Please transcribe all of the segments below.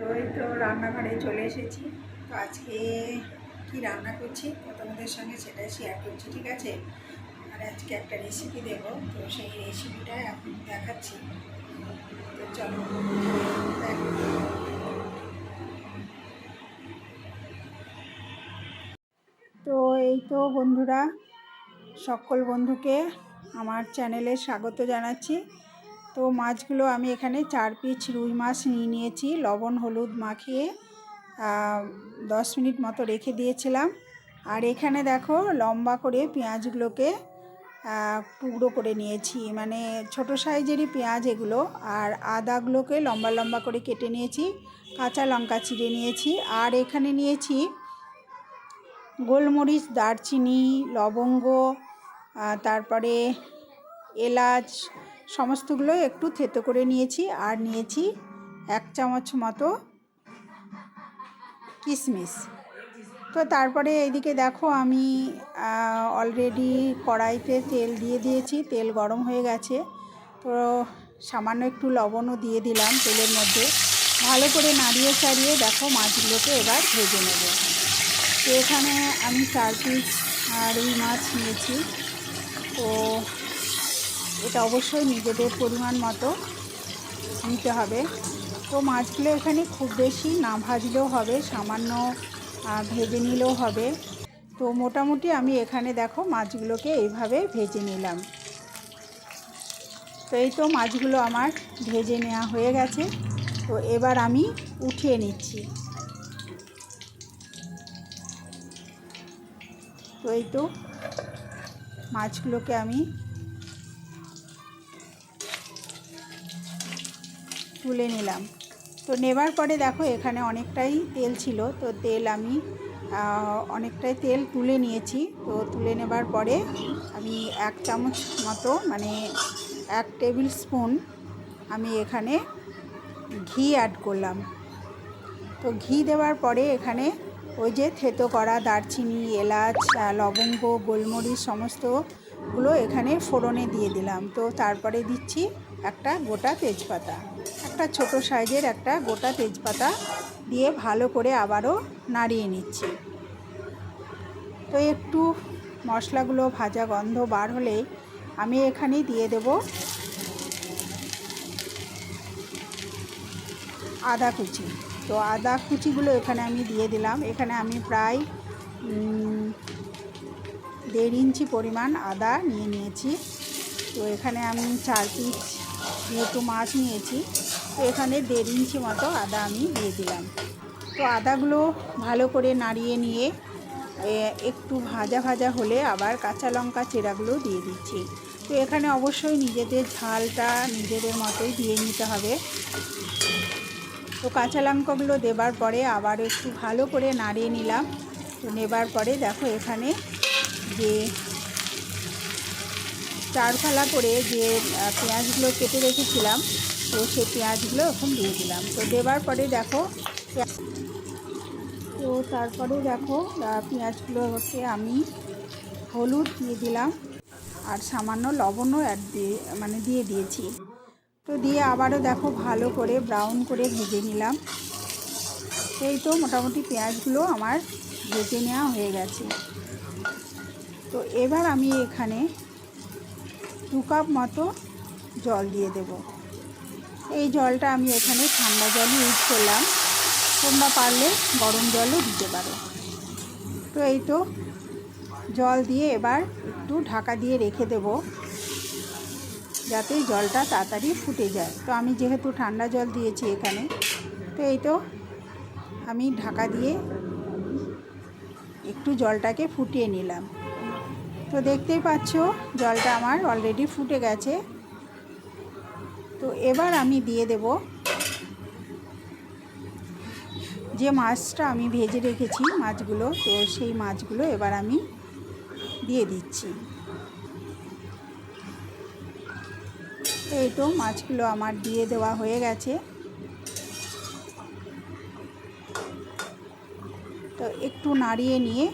তো এই তো রান্নাঘরে চলে এসেছি। তো আজকে কি রান্না করছি? তোমাদের সঙ্গে সেটাই শেয়ার করছি, ঠিক আছে? আর আজকে একটা রেসিপি দেব, তো সেই রেসিপিটা এখন দেখাচ্ছি। তো চলো। তো এই তো বন্ধুরা, সকল বন্ধুকে আমার চ্যানেলে স্বাগত জানাচ্ছি। তো মাছগুলো আমি এখানে চার পিস রুই মাছ নিয়ে নিয়েছি, লবণ, হলুদ মাখিয়ে দশ মিনিট মতো রেখে দিয়েছিলাম। আর এখানে দেখো লম্বা করে পেঁয়াজগুলোকে টুকরো করে নিয়েছি। মানে ছোট সাইজেরই পেঁয়াজ এগুলো, আর আদাগুলোকে লম্বা লম্বা করে কেটে নিয়েছি, কাঁচা লঙ্কা চিড়ে নিয়েছি। আর এখানে নিয়েছি গোলমরিচ, দারচিনি, লবঙ্গ তারপরে এলাচ সমস্তগুলো একটু থেতো করে নিয়েছি আর নিয়েছি এক চামচ মতো কিশমিশ তো তারপরে এইদিকে দেখো আমি অলরেডি কড়াইতে তেল দিয়ে দিয়েছি, তেল গরম হয়ে গেছে। তো সামান্য একটু লবণও দিয়ে দিলাম তেলের মধ্যে। ভালো করে নাড়িয়ে চাড়িয়ে দেখো মাছগুলোকে এবার ভেজে নেব। তো এখানে আমি চার পিস রুই মাছ নিয়েছি। তো এটা অবশ্যই নিজেদের পরিমাণ মতো নিতে হবে। তো মাছগুলো এখানে খুব বেশি না ভাজলেও হবে, সামান্য ভেজে নিলেও হবে। তো মোটামুটি আমি এখানে দেখো মাছগুলোকে এইভাবে ভেজে নিলাম। তো এই তো মাছগুলো আমার ভেজে নেওয়া হয়ে গেছে। তো এবার আমি উঠিয়ে নিচ্ছি। তো এই তো মাছগুলোকে আমি তুলে নিলাম। তো নেবার পরে দেখো এখানে অনেকটাই তেল ছিল। তো তেল আমি অনেকটাই তেল তুলে নিয়েছি। তো তুলে নেবার পরে আমি এক চামচ মতো মানে এক টেবিল স্পুন আমি এখানে ঘি অ্যাড করলাম। তো ঘি দেওয়ার পরে এখানে ওই যে থেতো করা দারচিনি, এলাচ লবঙ্গ, গোলমরিচ সমস্তগুলো এখানে ফোড়নে দিয়ে দিলাম। তো তারপরে দিচ্ছি একটা গোটা তেজপাতা। একটা ছোট সাইজের একটা গোটা তেজপাতা দিয়ে ভালো করে আবারও নাড়িয়ে নিচ্ছি। তো একটু মশলাগুলো ভাজা গন্ধ বার হলে আমি এখানে দিয়ে দেব আদা কুচি। তো আদা কুচিগুলো এখানে আমি দিয়ে দিলাম। এখানে আমি প্রায় দেড় ইঞ্চি পরিমাণ আদা নিয়ে নিয়েছি। তো এখানে আমি চার পিস যেহেতু মাছ নিয়েছি, তো এখানে দেড় ইঞ্চি মতো আদা আমি দিয়ে দিলাম। তো আদাগুলো ভালো করে নাড়িয়ে নিয়ে একটু ভাজা ভাজা হলে আবার কাঁচা লঙ্কা চেরাগুলো দিয়ে দিচ্ছি। তো এখানে অবশ্যই নিজেদের ঝালটা নিজেদের মতোই দিয়ে নিতে হবে। তো কাঁচা লঙ্কাগুলো দেবার পরে আবার একটু ভালো করে নাড়িয়ে নিলাম। তো নেবার পরে দেখো এখানে যে চার ফালা করে যে পেঁয়াজগুলো কেটে রেখেছিলাম তো সেই পেঁয়াজগুলো এখন দিয়ে দিলাম। তো দেবার পরে দেখো তো তারপরে দেখো আহ, পেঁয়াজগুলোকে আমি হলুদ দিয়ে দিলাম আর সামান্য লবণও অ্যাড দিয়ে মানে দিয়ে দিয়েছি। তো দিয়ে আবারও দেখো ভালো করে ব্রাউন করে ভেজে নিলাম। এই তো মোটামুটি পেঁয়াজগুলো আমার ভেজে নেওয়া হয়ে গেছে। তো এবার আমি এখানে দু কাপ মতো জল দিয়ে দেব। এই জলটা আমি এখানে ঠান্ডা জলই ইউজ করলাম। তোমরা পারলে গরম জলও দিতে পারো। তো এই তো জল দিয়ে এবার একটু ঢাকা দিয়ে রেখে দেব, যাতে জলটা তাড়াতাড়ি ফুটে যায়। তো আমি যেহেতু ঠান্ডা জল দিয়েছি এখানে, তো এই তো আমি ঢাকা দিয়ে একটু জলটাকে ফুটিয়ে নিলাম। তো দেখতেই পাচ্ছ, জলটা আমার অলরেডি ফুটে গেছে। তো এবার আমি দিয়ে দেব যে মাছটা আমি ভেজে রেখেছি, মাছগুলো, তো সেই মাছগুলো এবার আমি দিয়ে দিচ্ছি। এই তো মাছগুলো আমার দিয়ে দেওয়া হয়ে গেছে। তো একটু নাড়িয়ে নিয়ে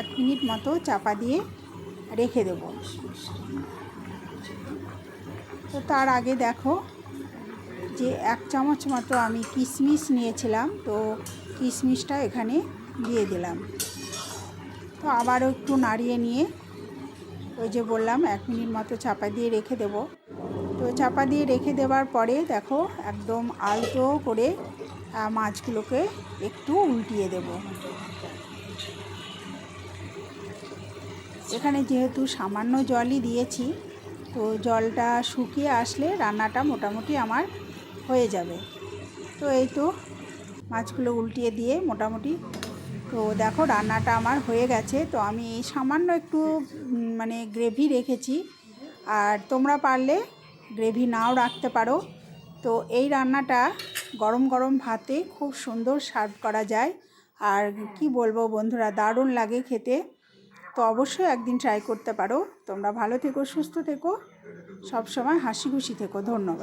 এক মিনিট মতো চাপা দিয়ে রেখে দেব। তো তার আগে দেখো যে এক চামচ মতো আমি কিশমিশ নিয়েছিলাম, তো কিশমিশটা এখানে দিয়ে দিলাম। তো আবারও একটু নাড়িয়ে নিয়ে ওই যে বললাম, এক মিনিট মতো চাপা দিয়ে রেখে দেব। তো চাপা দিয়ে রেখে দেওয়ার পরে দেখো একদম আলতো করে মাছগুলোকে একটু উল্টিয়ে দেব। এখানে যেহেতু সামান্য জলই দিয়েছি, তো জলটা শুকিয়ে আসলে রান্নাটা মোটামুটি আমার হয়ে যাবে। তো এই তো মাছগুলো উল্টিয়ে দিয়ে মোটামুটি, তো দেখো রান্নাটা আমার হয়ে গেছে। তো আমি এই সামান্য একটু মানে গ্রেভি রেখেছি। আর তোমরা পারলে গ্রেভি নাও রাখতে পারো। তো এই রান্নাটা গরম গরম ভাতে খুব সুন্দর সার্ভ করা যায়। আর কি বলব বন্ধুরা, দারুণ লাগে খেতে। তো অবশ্যই একদিন ট্রাই করতে পারো। তোমরা ভালো থেকো, সুস্থ থেকো। সবসময় হাসি খুশি থেকো। ধন্যবাদ।